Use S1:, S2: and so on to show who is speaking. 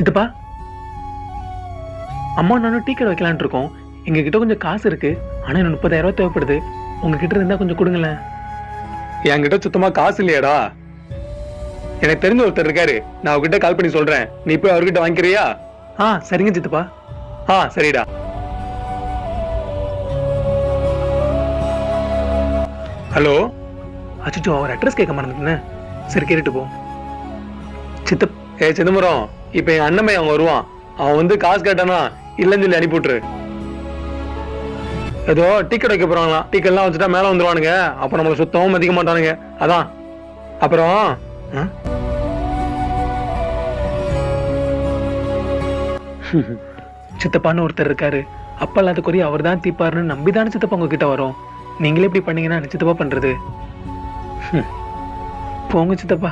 S1: சித்தப்பா அம்மா நானும் டீ கடை வைக்கலான்ட்டு இருக்கோம். எங்க கிட்ட கொஞ்சம் காசு இருக்கு. ஆனா எனக்கு முப்பதாயிரம் ரூபாய் தேவைப்படுது. உங்ககிட்ட இருந்தா கொஞ்சம் கொடுங்களேன்.
S2: என்கிட்ட சுத்தமா காசு இல்லையாடா. எனக்கு தெரிஞ்ச ஒருத்தர் இருக்காரு. நான் அவர்கிட்ட கால் பண்ணி சொல்றேன். நீ போய் அவர்கிட்ட வாங்கிக்கிறியா?
S1: ஆ சரிங்க சித்தப்பா
S2: ஆ சரிடா. ஹலோ?
S1: அச்சோ அவர் அட்ரஸ் கேட்க மறந்துட்டேன். சரி கேட்டுட்டு போ. சித்தப்
S2: ஏ சிதம்பரம். இப்ப என் அண்ணன் அவன் வருவான். அவன் வந்து காசு கேட்டானா இல்லைன்னு சொல்லி அனுப்பி விட்டுரு. ஏதோ டிக்கெட் வைக்க போறாங்களாம் டிக்கெட்லாம் வச்சுட்டா மேல வந்துருவானுங்க. அப்ப நம்மள சுத்தமும் மதிக்க மாட்டானுங்க. அதான். அப்புறம்
S1: சித்தப்பான்னு ஒருத்தர் இருக்காரு. அப்பா இல்லாத அவர் தான் தீப்பாருன்னு நம்பி தானே சித்தப்பா உங்ககிட்ட வரும்? நீங்களே இப்படி பண்ணீங்கன்னா சித்தப்பா பண்றது? போங்க சித்தப்பா.